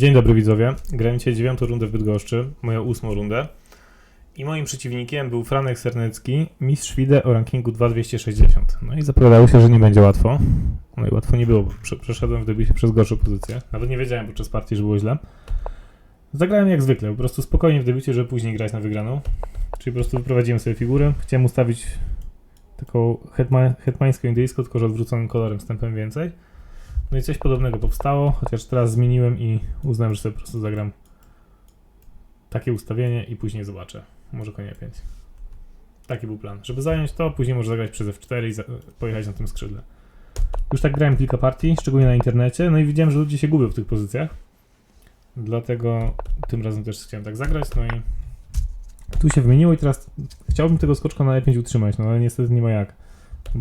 Dzień dobry widzowie. Grałem dzisiaj dziewiątą rundę w Bydgoszczy, moją ósmą rundę. I moim przeciwnikiem był Franek Sernecki, mistrz FIDE o rankingu 2260. No i zapowiadało się, że nie będzie łatwo. No i łatwo nie było, bo prze- przeszedłem w debiucie przez gorszą pozycję. Nawet nie wiedziałem podczas partii, że było źle. Zagrałem jak zwykle, po prostu spokojnie w debiucie, żeby później grać na wygraną. Czyli po prostu wyprowadziłem sobie figurę. Chciałem ustawić taką hetma- hetmańsko-indyjską, tylko że odwróconym kolorem, wstępem więcej. No i coś podobnego powstało, chociaż teraz zmieniłem i uznałem, że sobie po prostu zagram takie ustawienie i później zobaczę. Może konia 5. Taki był plan. Żeby zająć to, później może zagrać przez F4 i pojechać na tym skrzydle. Już tak grałem kilka partii, szczególnie na internecie, no i widziałem, że ludzie się gubią w tych pozycjach. Dlatego tym razem też chciałem tak zagrać, no i tu się wymieniło i teraz chciałbym tego skoczka na E5 utrzymać, no ale niestety nie ma jak.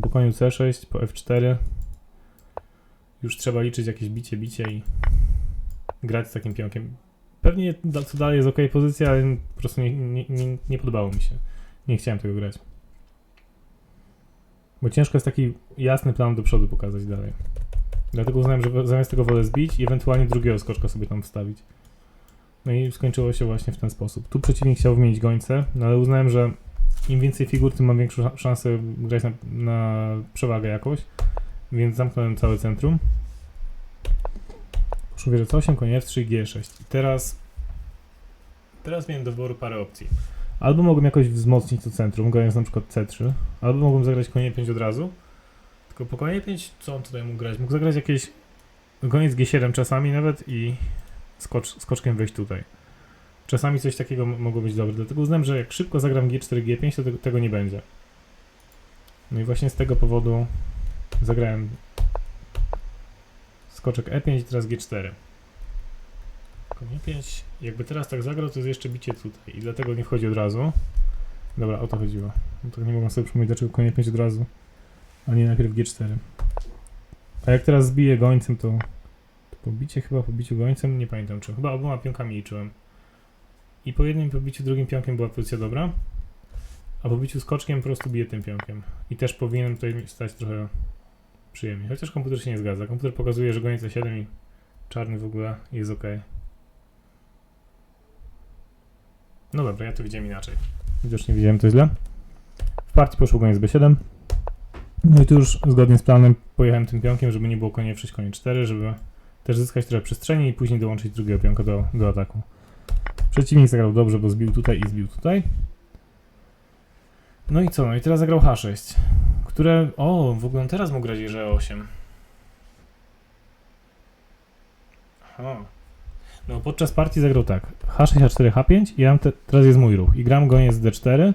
Po koniu C6, po F4 już trzeba liczyć jakieś bicie, bicie i grać z takim pionkiem. Pewnie co dalej jest ok pozycja, ale po prostu nie, nie, nie, nie podobało mi się. Nie chciałem tego grać. Bo ciężko jest taki jasny plan do przodu pokazać dalej. Dlatego uznałem, że zamiast tego wolę zbić i ewentualnie drugiego skoczka sobie tam wstawić. No i skończyło się właśnie w ten sposób. Tu przeciwnik chciał wymienić gońcę, no ale uznałem, że im więcej figur, tym mam większą sza- szansę grać na, na przewagę jakąś. Więc zamknąłem całe centrum. Poszło wieżę C8, konie F3 i G6. I teraz... Teraz miałem do wyboru parę opcji. Albo mogłem jakoś wzmocnić to centrum, grając na przykład C3, albo mogłem zagrać konie 5 od razu. Tylko po konie 5, co on tutaj mógł grać? Mógł zagrać jakieś goniec G7 czasami nawet i skocz, skoczkiem wejść tutaj. Czasami coś takiego mogło być dobre, dlatego uznałem, że jak szybko zagram G4, G5, to tego nie będzie. No i właśnie z tego powodu zagrałem skoczek E5 i teraz G4. Konie 5, jakby teraz tak zagrał, to jest jeszcze bicie tutaj i dlatego nie wchodzi od razu. Dobra, o to chodziło. No to nie mogłem sobie przypomnieć, dlaczego konie 5 od razu, a nie najpierw G4. A jak teraz zbiję gońcem, to, to po bicie chyba, po biciu gońcem, nie pamiętam czy, chyba oboma pionkami liczyłem. I po jednym po biciu drugim pionkiem była pozycja dobra, a po biciu skoczkiem po prostu biję tym pionkiem. I też powinienem tutaj stać trochę przyjemnie. Chociaż komputer się nie zgadza. Komputer pokazuje, że goniec 7 i czarny w ogóle jest ok. No dobra, ja to widziałem inaczej. Widocznie widziałem to źle. W partii poszło goniec B7. No i tu już zgodnie z planem pojechałem tym pionkiem, żeby nie było konie F6, konie 4, żeby też zyskać trochę przestrzeni i później dołączyć drugiego pionka do, do ataku. Przeciwnik zagrał dobrze, bo zbił tutaj i zbił tutaj. No i co? No i teraz zagrał H6, które... O, w ogóle teraz mógł grać że 8 Aha. No podczas partii zagrał tak. H6, H4, H5 i ja te, teraz jest mój ruch. I gram goniec D4.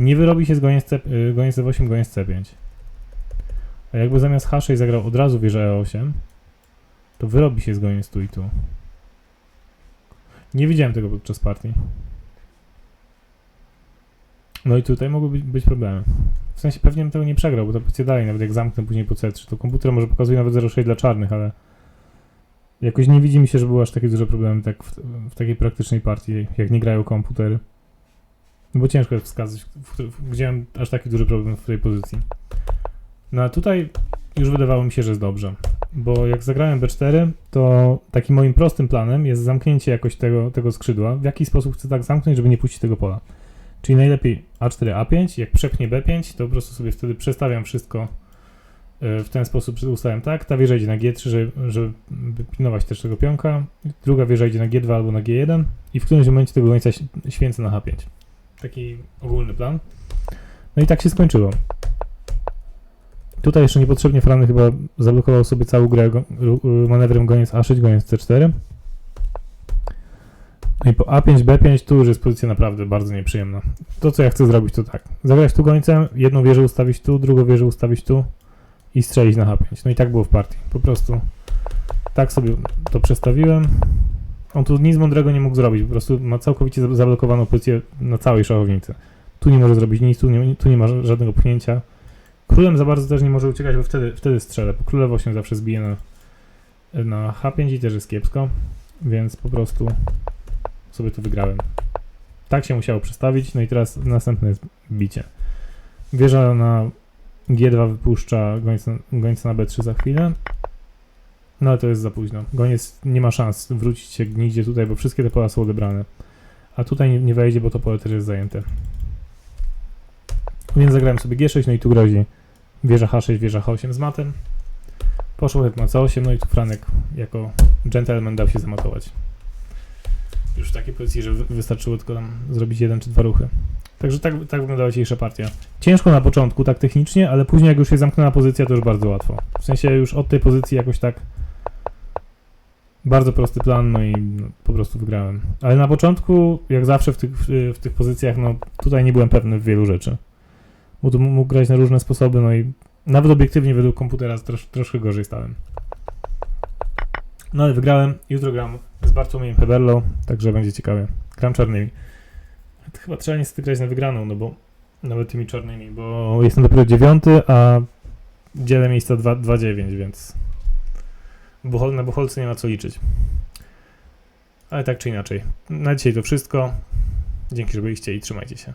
Nie wyrobi się z goniec, C, y, goniec D8, goniec C5. A jakby zamiast H6 zagrał od razu wieżę E8, to wyrobi się z goniec tu i tu. Nie widziałem tego podczas partii. No i tutaj mogły być, być problemy. Sensie pewnie bym tego nie przegrał, bo ta pozycja dalej, nawet jak zamknę później po C3, to komputer może pokazuje nawet 0,6 dla czarnych, ale jakoś nie widzi mi się, że były aż takie duże problemy tak w, w takiej praktycznej partii, jak nie grają komputery. No bo ciężko jest wskazać, w, w, gdzie mam aż taki duży problem w tej pozycji. No a tutaj już wydawało mi się, że jest dobrze, bo jak zagrałem B4, to takim moim prostym planem jest zamknięcie jakoś tego, tego skrzydła. W jaki sposób chcę tak zamknąć, żeby nie puścić tego pola. Czyli najlepiej A4, A5, jak przepnie B5, to po prostu sobie wtedy przestawiam wszystko y, w ten sposób, ustawiam tak, ta wieża idzie na G3, żeby, pilnować też tego pionka, druga wieża idzie na G2 albo na G1 i w którymś momencie tego gońca święcę na H5. Taki ogólny plan. No i tak się skończyło. Tutaj jeszcze niepotrzebnie Frany chyba zablokował sobie całą grę manewrem goniec A6, goniec C4. No i po A5, B5 tu już jest pozycja naprawdę bardzo nieprzyjemna. To co ja chcę zrobić to tak. Zagrać tu gońcem, jedną wieżę ustawić tu, drugą wieżę ustawić tu i strzelić na H5. No i tak było w partii. Po prostu tak sobie to przestawiłem. On tu nic mądrego nie mógł zrobić, po prostu ma całkowicie za- zablokowaną pozycję na całej szachownicy. Tu nie może zrobić nic, tu nie, tu nie ma ża- żadnego pchnięcia. Królem za bardzo też nie może uciekać, bo wtedy, wtedy strzelę, bo królewo się zawsze zbije na, na H5 i też jest kiepsko, więc po prostu sobie tu wygrałem. Tak się musiało przestawić, no i teraz następne jest bicie. Wieża na G2 wypuszcza gońca, gońca na B3 za chwilę. No ale to jest za późno. Goniec nie ma szans wrócić się nigdzie tutaj, bo wszystkie te pola są odebrane. A tutaj nie, nie wejdzie, bo to pole też jest zajęte. Więc zagrałem sobie G6, no i tu grozi wieża H6, wieża H8 z matem. Poszło na C8, no i tu Franek jako gentleman dał się zamatować. Już w takiej pozycji, że wy- wystarczyło tylko tam zrobić jeden czy dwa ruchy. Także tak, tak wyglądała dzisiejsza partia. Ciężko na początku, tak technicznie, ale później jak już jest zamknięta pozycja, to już bardzo łatwo. W sensie już od tej pozycji jakoś tak bardzo prosty plan, no i po prostu wygrałem. Ale na początku, jak zawsze w tych, w tych pozycjach, no tutaj nie byłem pewny w wielu rzeczy. Bo tu mógł grać na różne sposoby, no i nawet obiektywnie według komputera trosz, troszkę gorzej stałem. No ale wygrałem. Jutro gram z Bartłomiejem Heberlo, także będzie ciekawie. Gram czarnymi. Chyba trzeba niestety grać na wygraną, no bo nawet tymi czarnymi, bo jestem dopiero dziewiąty, a dzielę miejsca 2-9, więc Buchol, na Bucholce nie ma co liczyć. Ale tak czy inaczej. Na dzisiaj to wszystko. Dzięki, że byliście i trzymajcie się.